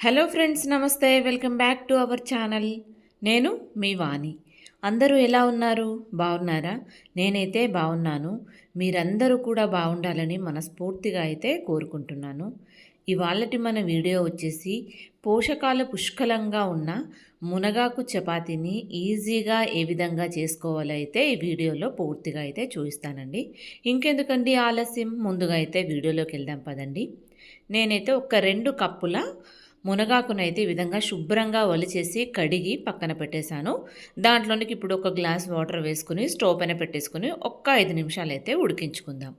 Hello friends నమస్తే. Welcome back to our channel. నేను మీ వాణి. అందరూ ఎలా ఉన్నారు? బాగున్నారా? నేనైతే బాగున్నాను. మీరందరూ కూడా బాగుండాలని మనస్ఫూర్తిగా అయితే కోరుకుంటున్నాను. ఇవాళటి మన వీడియో వచ్చేసి పోషకాలు పుష్కలంగా ఉన్న మునగాకు చపాతీని ఈజీగా ఏ విధంగా చేసుకోవాలో అయితే ఈ వీడియోలో పూర్తిగా అయితే చూపిస్తానండి. ఇంకెందుకండి ఆలస్యం? ముందుగా అయితే వీడియోలోకి వెళ్దాం పదండి. నేనైతే ఒక రెండు కప్పుల మునగాకునైతే ఈ విధంగా శుభ్రంగా వలిచేసి కడిగి పక్కన పెట్టేశాను. దాంట్లోనికి ఇప్పుడు ఒక గ్లాస్ వాటర్ వేసుకుని స్టవ్ పైన పెట్టేసుకుని ఒక్క ఐదు నిమిషాలు అయితే ఉడికించుకుందాం.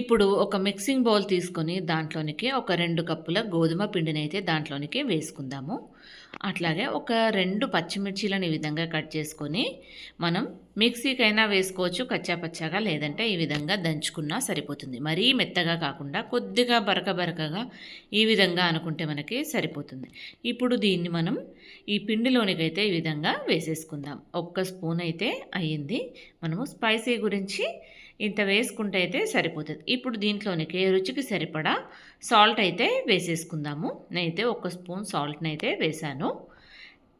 ఇప్పుడు ఒక మిక్సింగ్ బౌల్ తీసుకొని దాంట్లోనికి ఒక రెండు కప్పుల గోధుమ పిండిని అయితే దాంట్లోనికి వేసుకుందాము. అట్లాగే ఒక రెండు పచ్చిమిర్చీలను ఈ విధంగా కట్ చేసుకొని మనం మిక్సీకైనా వేసుకోవచ్చు కచ్చా పచ్చాగా లేదంటే ఈ విధంగా దంచుకున్నా సరిపోతుంది. మరీ మెత్తగా కాకుండా కొద్దిగా బరక బరకగా ఈ విధంగా అనుకుంటే మనకి సరిపోతుంది. ఇప్పుడు దీన్ని మనం ఈ పిండిలోనికైతే ఈ విధంగా వేసేసుకుందాం. ఒక్క స్పూన్ అయితే అయ్యింది. మనము స్పైసీ గురించి ఇంత వేసుకుంటే అయితే సరిపోతుంది. ఇప్పుడు దీంట్లోనికి రుచికి సరిపడా సాల్ట్ అయితే వేసేసుకుందాము. నేనైతే ఒక స్పూన్ సాల్ట్ని అయితే వేశాను.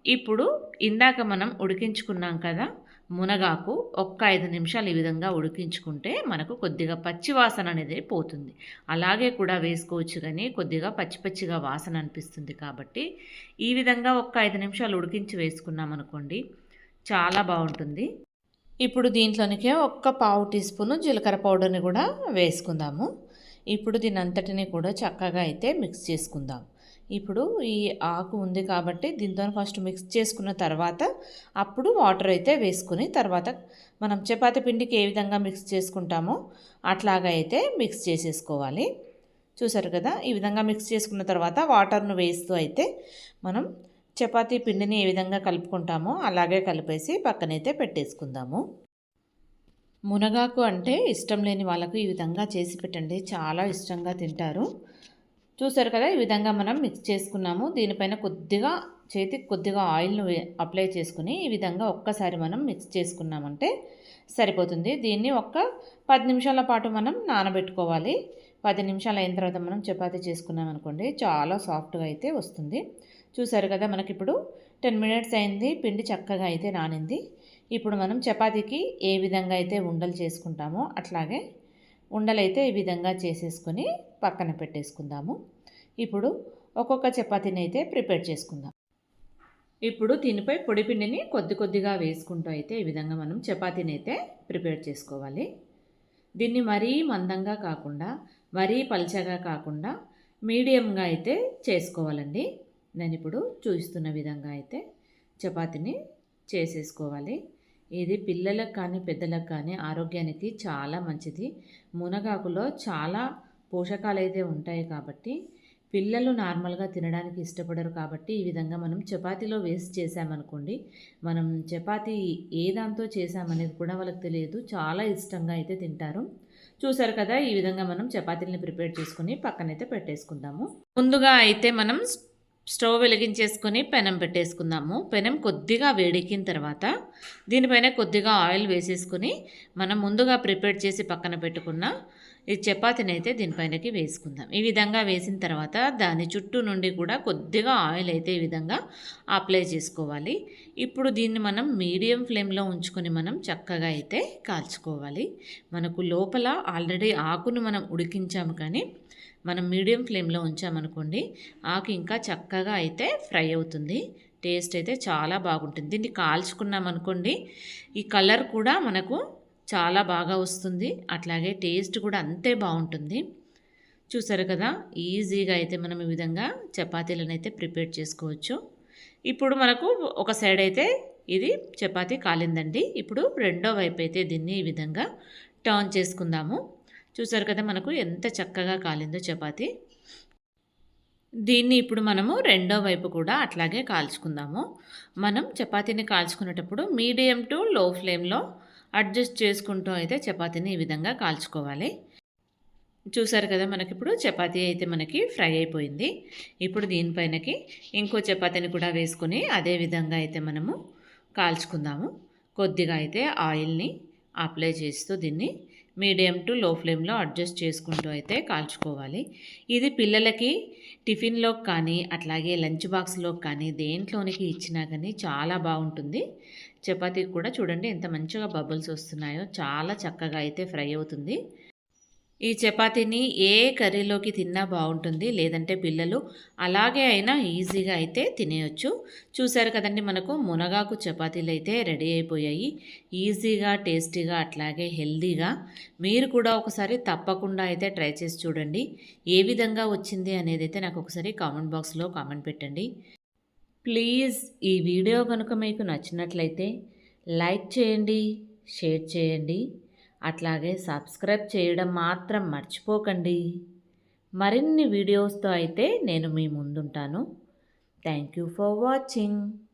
ఇప్పుడు ఇందాక మనం ఉడికించుకున్నాం కదా మునగాకు ఒక్క ఐదు నిమిషాలు ఈ విధంగా ఉడికించుకుంటే మనకు కొద్దిగా పచ్చి వాసన అనేది పోతుంది. అలాగే కూడా వేసుకోవచ్చు కానీ కొద్దిగా పచ్చి పచ్చిగా వాసన అనిపిస్తుంది కాబట్టి ఈ విధంగా ఒక్క ఐదు నిమిషాలు ఉడికించి వేసుకున్నాం అనుకోండి చాలా బాగుంటుంది. ఇప్పుడు దీంట్లోనికే ఒక్క పావు టీ స్పూను జీలకర్ర పౌడర్ని కూడా వేసుకుందాము. ఇప్పుడు దీని అంతటిని కూడా చక్కగా అయితే మిక్స్ చేసుకుందాం. ఇప్పుడు ఈ ఆకు ఉంది కాబట్టి దీంతో ఫస్ట్ మిక్స్ చేసుకున్న తర్వాత అప్పుడు వాటర్ అయితే వేసుకుని తర్వాత మనం చపాతి పిండికి ఏ విధంగా మిక్స్ చేసుకుంటామో అట్లాగా అయితే మిక్స్ చేసేసుకోవాలి. చూసారు కదా? ఈ విధంగా మిక్స్ చేసుకున్న తర్వాత వాటర్ను వేస్తూ అయితే మనం చపాతీ పిండిని ఏ విధంగా కలుపుకుంటామో అలాగే కలిపేసి పక్కనైతే పెట్టేసుకుందాము. మునగాకు అంటే ఇష్టం లేని వాళ్ళకు ఈ విధంగా చేసి పెట్టండి. చాలా ఇష్టంగా తింటారు. చూసారు కదా ఈ విధంగా మనం మిక్స్ చేసుకున్నాము. దీనిపైన కొద్దిగా చేతికి కొద్దిగా ఆయిల్ను అప్లై చేసుకుని ఈ విధంగా ఒక్కసారి మనం మిక్స్ చేసుకున్నామంటే సరిపోతుంది. దీన్ని ఒక్క పది నిమిషాల పాటు మనం నానబెట్టుకోవాలి. పది నిమిషాలు అయిన తర్వాత మనం చపాతీ చేసుకున్నాం అనుకోండి చాలా సాఫ్ట్గా అయితే వస్తుంది. చూసారు కదా మనకి ఇప్పుడు టెన్ మినిట్స్ అయింది పిండి చక్కగా అయితే నానింది. ఇప్పుడు మనం చపాతీకి ఏ విధంగా అయితే ఉండలు చేసుకుంటామో అట్లాగే ఉండలైతే ఈ విధంగా చేసేసుకొని పక్కన పెట్టేసుకుందాము. ఇప్పుడు ఒక్కొక్క చపాతీని అయితే ప్రిపేర్ చేసుకుందాం. ఇప్పుడు దీనిపై పొడి పిండిని కొద్ది కొద్దిగా వేసుకుంటూ అయితే ఈ విధంగా మనం చపాతీని అయితే ప్రిపేర్ చేసుకోవాలి. దీన్ని మరీ మందంగా కాకుండా మరీ పల్చగా కాకుండా మీడియంగా అయితే చేసుకోవాలండి. నేను ఇప్పుడు చూపిస్తున్న విధంగా అయితే చపాతీని చేసేసుకోవాలి. ఇది పిల్లలకు కానీ పెద్దలకు కానీ ఆరోగ్యానికి చాలా మంచిది. మునగాకులో చాలా పోషకాలు అయితే ఉంటాయి కాబట్టి పిల్లలు నార్మల్గా తినడానికి ఇష్టపడరు కాబట్టి ఈ విధంగా మనం చపాతీలో వేస్ట్ చేసామనుకోండి మనం చపాతీ ఏ దాంతో చేసామనేది కూడా వాళ్ళకి తెలియదు. చాలా ఇష్టంగా అయితే తింటారు. చూసారు కదా ఈ విధంగా మనం చపాతీలని ప్రిపేర్ చేసుకుని పక్కనైతే పెట్టేసుకుందాము. ముందుగా అయితే మనం స్టవ్ వెలిగించేసుకొని పెనం పెట్టేసుకుందాము. పెనం కొద్దిగా వేడెక్కిన తర్వాత దీనిపైన కొద్దిగా ఆయిల్ వేసేసుకొని మనం ముందుగా ప్రిపేర్ చేసి పక్కన పెట్టుకున్న ఈ చపాతీని అయితే దీనిపైనకి వేసుకుందాం. ఈ విధంగా వేసిన తర్వాత దాని చుట్టూ నుండి కూడా కొద్దిగా ఆయిల్ అయితే ఈ విధంగా అప్లై చేసుకోవాలి. ఇప్పుడు దీన్ని మనం మీడియం ఫ్లేమ్లో ఉంచుకొని మనం చక్కగా అయితే కాల్చుకోవాలి. మనకు లోపల ఆల్రెడీ ఆకును మనం ఉడికించాము కానీ మనం మీడియం ఫ్లేమ్లో ఉంచామనుకోండి ఆకు ఇంకా చక్కగా అయితే ఫ్రై అవుతుంది. టేస్ట్ అయితే చాలా బాగుంటుంది. దీన్ని కాల్చుకున్నాం అనుకోండి ఈ కలర్ కూడా మనకు చాలా బాగా వస్తుంది. అట్లాగే టేస్ట్ కూడా అంతే బాగుంటుంది. చూసారు కదా ఈజీగా అయితే మనం ఈ విధంగా చపాతీలను అయితే ప్రిపేర్ చేసుకోవచ్చు. ఇప్పుడు మనకు ఒక సైడ్ అయితే ఇది చపాతీ కాలిందండి. ఇప్పుడు రెండో వైపు అయితే దీన్ని ఈ విధంగా టర్న్ చేసుకుందాము. చూసారు కదా మనకు ఎంత చక్కగా కాలిందో చపాతి. దీన్ని ఇప్పుడు మనము రెండో వైపు కూడా అట్లాగే కాల్చుకుందాము. మనం చపాతీని కాల్చుకునేటప్పుడు మీడియం టు లో ఫ్లేమ్లో అడ్జస్ట్ చేసుకుంటూ అయితే చపాతీని ఈ విధంగా కాల్చుకోవాలి. చూసారు కదా మనకి ఇప్పుడు చపాతీ అయితే మనకి ఫ్రై అయిపోయింది. ఇప్పుడు దీనిపైనకి ఇంకో చపాతీని కూడా వేసుకొని అదే విధంగా అయితే మనము కాల్చుకుందాము. కొద్దిగా అయితే ఆయిల్ని అప్లై చేస్తూ దీన్ని మీడియం టు లో ఫ్లేమ్లో అడ్జస్ట్ చేసుకుంటూ అయితే కాల్చుకోవాలి. ఇది పిల్లలకి టిఫిన్లోకి కానీ అట్లాగే లంచ్ బాక్స్లోకి కానీ దేంట్లోనికి ఇచ్చినా కానీ చాలా బాగుంటుంది. చపాతీకి కూడా చూడండి ఎంత మంచిగా బబుల్స్ వస్తున్నాయో చాలా చక్కగా అయితే ఫ్రై అవుతుంది. ఈ చపాతీని ఏ కర్రీలోకి తిన్నా బాగుంటుంది లేదంటే పిల్లలు అలాగే అయినా ఈజీగా అయితే తినేయచ్చు. చూసారు కదండి మనకు మునగాకు చపాతీలు అయితే రెడీ అయిపోయాయి. ఈజీగా టేస్టీగా అట్లాగే హెల్దీగా. మీరు కూడా ఒకసారి తప్పకుండా అయితే ట్రై చేసి చూడండి. ఏ విధంగా వచ్చింది అనేది అయితే నాకు ఒకసారి కామెంట్ బాక్స్లో కామెంట్ పెట్టండి. ప్లీజ్ ఈ వీడియో కనుక మీకు నచ్చినట్లయితే లైక్ చేయండి షేర్ చేయండి. అట్లాగే సబ్స్క్రైబ్ చేయడం మాత్రం మర్చిపోకండి. మరిన్ని వీడియోస్తో అయితే నేను మీ ముందుంటాను. Thank you for watching.